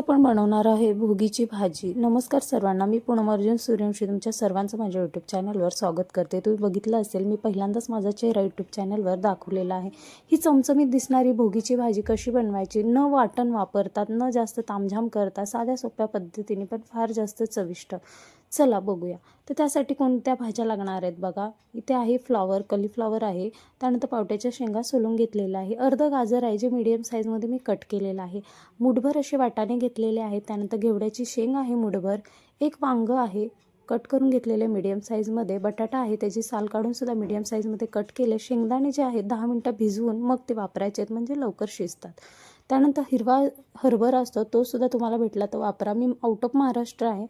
आपण बनवणार आहे भोगीची भाजी. नमस्कार सर्वांना मी पूनम अर्जुन सूर्यवंशी तुमच्या सर्वांचं माझ्या यूट्यूब चॅनलवर स्वागत करते. तुम्ही बघितलं असेल मी पहिल्यांदाच माझा चेहरा यूट्यूब चॅनलवर दाखवलेला आहे. ही चमचमीत दिसणारी भोगीची भाजी कशी बनवायची? न वाटण वापरतात न जास्त तामझाम करता साध्या सोप्या पद्धतीने पण फार जास्त चविष्ट. चला बघूया. तर त्यासाठी कोणत्या भाज्या लागणार आहेत बघा. इथे आहे फ्लॉवर कलीफ्लॉवर आहे. त्यानंतर पावट्याच्या शेंगा सोलून घेतलेल्या आहे. अर्ध गाजर आहे जे मीडियम साईजमध्ये मी कट केलेलं आहे. मुठभर असे वाटाणे घेतलेले आहेत. त्यानंतर घेवड्याची शेंग आहे मुठभर. एक वांगं आहे कट करून घेतलेले मीडियम साईजमध्ये बटाटा आहे त्याची साल काढूनसुद्धा मीडियम साईजमध्ये कट केले. शेंगदाणे जे आहेत दहा मिनटं भिजवून मग ते वापरायचे आहेत म्हणजे लवकर शिजतात. त्यानंतर हिरवा हरभरा असतो तो सुद्धा तुम्हाला भेटला तर वापरा. मी आउट ऑफ महाराष्ट्र आहे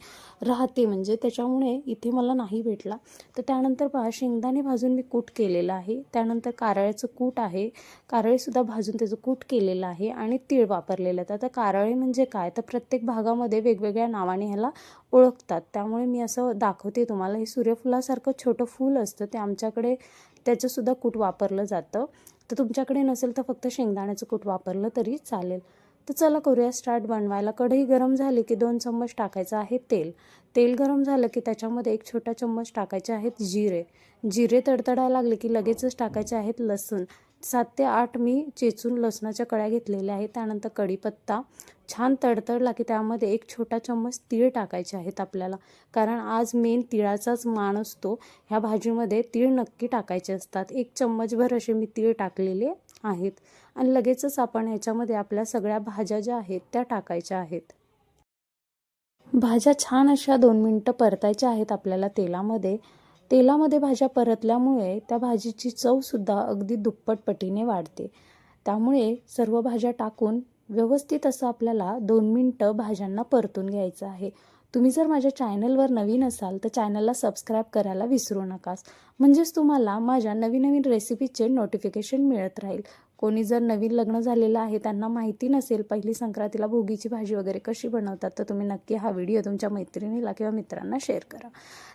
राहते म्हणजे त्याच्यामुळे इथे मला नाही भेटला. तर त्यानंतर पहा शेंगदाणे भाजून मी कूट केलेलं आहे. त्यानंतर कारळ्याचं कूट आहे. कारळेसुद्धा भाजून त्याचं कूट केलेलं आहे आणि तीळ वापरलेलं आहे. तर कारळे म्हणजे काय? तर प्रत्येक भागामध्ये वेगवेगळ्या नावाने ह्याला ओळखतात. त्यामुळे मी असं दाखवते तुम्हाला. हे सूर्यफुलासारखं छोटं फूल असतं. ते आमच्याकडे त्याचंसुद्धा कूट वापरलं जातं. तर तुमच्याकडे नसेल तर फक्त शेंगदाण्याचं कूट वापरलं तरी चालेल. तर चला करूया स्टार्ट बनवायला. कढई गरम झाली की दोन चम्मच टाकायचं आहे तेल. तेल गरम झालं की त्याच्यामध्ये एक छोटा चम्मच टाकायचे आहेत जिरे. जिरे तडतडायला लागले की लगेचच टाकायचे आहेत लसूण. सात ते आठ मी चेचून लसणाच्या कळ्या घेतलेल्या आहेत. त्यानंतर कढीपत्ता छान तडतडला की त्यामध्ये एक छोटा चम्मच तीळ टाकायचे आहेत आपल्याला. कारण आज मेन तिळाचाच मान असतो. ह्या भाजीमध्ये तीळ नक्की टाकायचे असतात. एक चम्मचभर असे मी तीळ टाकलेले आहेत. आणि लगेचच आपण ह्याच्यामध्ये आपल्या सगळ्या भाज्या ज्या आहेत त्या टाकायच्या आहेत. भाज्या छान अशा दोन मिनटं परतायच्या आहेत आपल्याला तेलामध्ये. तेलामध्ये भाज्या परतल्यामुळे त्या भाजीची चवसुद्धा अगदी दुप्पट पटीने वाढते. त्यामुळे सर्व भाज्या टाकून व्यवस्थित असं आपल्याला दोन मिनटं भाज्यांना परतून घ्यायचं आहे. तुम्ही जर माझ्या चॅनलवर नवीन असाल तर चॅनलला सबस्क्राईब करायला विसरू नकास. म्हणजेच तुम्हाला माझ्या नवीन नवीन रेसिपीचे नोटिफिकेशन मिळत राहील. कोणी जर नवीन लग्न झालेलं आहे त्यांना माहिती नसेल पहिली संक्रांतीला भोगीची भाजी वगैरे कशी बनवतात तर तुम्ही नक्की हा व्हिडिओ तुमच्या मैत्रिणीला किंवा मित्रांना शेअर करा.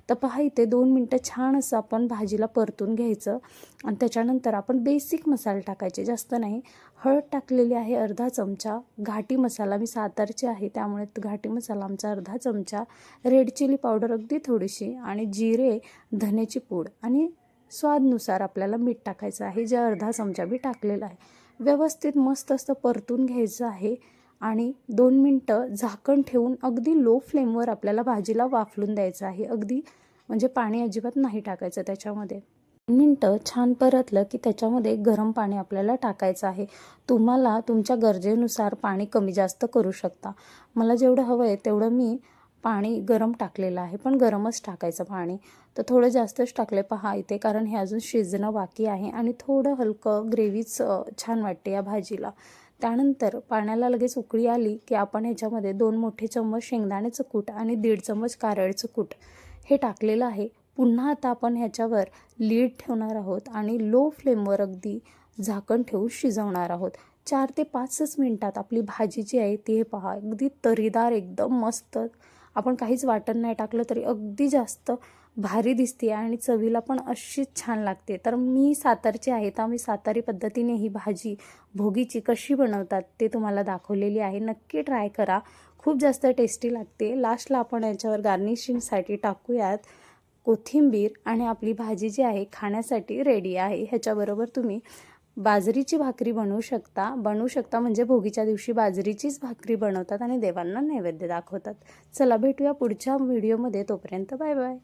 तर पहा इथे दोन मिनटं छान असं आपण भाजीला परतून घ्यायचं आणि त्याच्यानंतर आपण बेसिक मसाले टाकायचे. जास्त नाही हळद टाकलेली आहे अर्धा चमचा घाटी मसाला मी सातारचे आहे त्यामुळे घाटी मसाला आमचा अर्धा चमचा रेड चिली पावडर अगदी थोडीशी आणि जिरे धनेची पूड आणि स्वादनुसार आपल्याला मीठ टाकायचं आहे जे अर्धा चमचा बी टाकलेला आहे. व्यवस्थित मस्त असं परतून घ्यायचं आहे आणि दोन मिनटं झाकण ठेवून अगदी लो फ्लेमवर आपल्याला भाजीला वाफलून द्यायचं आहे. अगदी म्हणजे पाणी अजिबात नाही टाकायचं त्याच्यामध्ये. मिनटं छान परतलं की त्याच्यामध्ये गरम पाणी आपल्याला टाकायचं आहे. तुम्हाला तुमच्या गरजेनुसार पाणी कमी जास्त करू शकता. मला जेवढं हवं आहे तेवढं मी पाणी गरम टाकलेलं आहे पण गरमच टाकायचं पाणी. तर थोडं जास्तच टाकले पहा इथे कारण हे अजून शिजणं बाकी आहे आणि थोडं हलकं ग्रेव्हीच छान वाटते या भाजीला. त्यानंतर पाण्याला लगेच उकळी आली की आपण ह्याच्यामध्ये दोन मोठे चम्मच शेंगदाण्याचं कूट आणि दीड चम्मच कारळचं कूट हे टाकलेलं आहे. पुन्हा आता आपण ह्याच्यावर लीड ठेवणार आहोत आणि लो फ्लेमवर अगदी झाकण ठेवून शिजवणार आहोत. चार ते पाचच मिनटात आपली भाजी जी आहे ती हे पहा अगदी तरीदार एकदम मस्त आपण काहीच वाटण नाही टाकलं तरी अगदी जास्त भारी दिसते आणि चवीला पण अशीच छान लागते. तर मी सातारची आहे तर मी सातारी पद्धतीने ही भाजी भोगीची कशी बनवतात ते तुम्हाला दाखवलेली आहे. नक्की ट्राय करा. खूप जास्त टेस्टी लागते. लास्टला आपण याच्यावर गार्निशिंगसाठी टाकूयात कोथिंबीर आणि आपली भाजी जी आहे खाण्यासाठी रेडी आहे. ह्याच्याबरोबर तुम्ही बाजरीची भाकरी बनवू शकता. बनवू शकता म्हणजे भोगीच्या दिवशी बाजरीचीच भाकरी बनवतात आणि देवांना नैवेद्य दाखवतात. चला भेटूया पुढच्या व्हिडिओमध्ये तोपर्यंत बाय बाय.